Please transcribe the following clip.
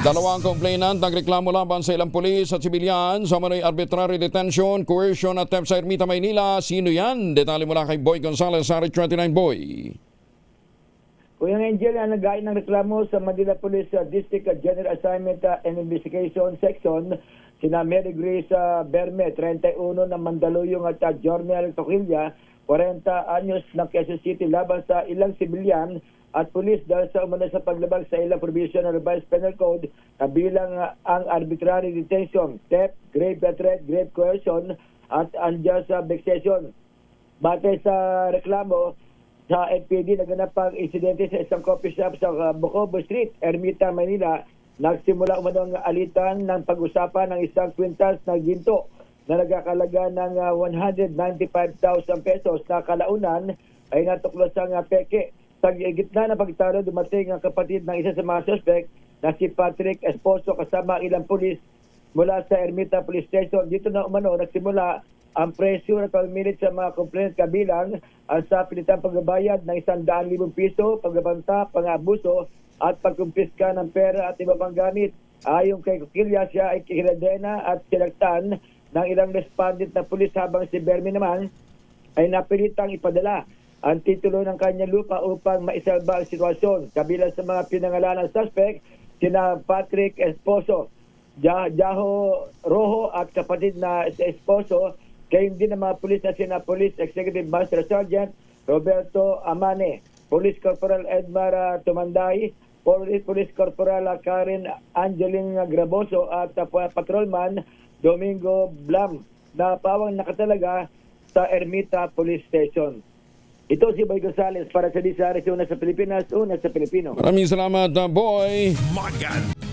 Dalawang complainant nagreklamo laban sa ilang pulis at sibilyan sa manoy arbitrary detention, coercion at theft sa Ermita, Maynila. Sino yan? Detalye mula kay Boy Gonzalez, Sari 29 Boy. Kuya Angel, ang nagain ng reklamo sa Manila Police uh, District uh, General Assignment uh, and Investigation Section, sina Mary Grace Berme, 31 ng Mandaluyong at Jornel Toquilla, 40 anyos ng Quezon City laban sa ilang sibilyan at pulis dahil sa umano sa paglabag sa ilang provision ng revised penal code kabilang uh, ang arbitrary detention, theft, grave threat, grave coercion at unjust vexation. Batay sa reklamo, sa NPD naganap ang insidente sa isang coffee shop sa uh, Bocobo Street, Ermita, Manila. Nagsimula umano ang alitan ng pag-usapan ng isang kwintas na ginto na nagkakalaga ng uh, 195,000 pesos na kalaunan ay natuklas ang uh, peke. Sa gitna ng pagtalo, dumating ang kapatid ng isa sa mga suspect na si Patrick Esposo kasama ilang pulis mula sa Ermita Police Station. Dito na umano nagsimula ang presyo na pamilit sa mga complainant kabilang ang sa pilitang pagbabayad ng isang daan libong piso, pagbabanta, pangabuso at pagkumpiska ng pera at iba pang gamit. Ayon kay Kukilya, siya ay kikiradena at sinagtan ng ilang respondent na pulis habang si Bermi naman ay napilitang ipadala ang titulo ng kanyang lupa upang maisalba ang sitwasyon. Kabilang sa mga pinangalan ng suspect, sina Patrick Esposo, Ja- Jaho Rojo at kapatid na si Esposo, kayong din ang mga pulis na sina Police Executive Master Sergeant Roberto Amane, Police Corporal Edmar Tumanday, Police, Police Corporal Karen Angeline Graboso at Patrolman Domingo Blam na pawang nakatalaga sa Ermita Police Station. Ito si Boy Gonzales para sa Disaris, una sa Pilipinas, una sa Pilipino. Maraming salamat, uh, Boy. Maganda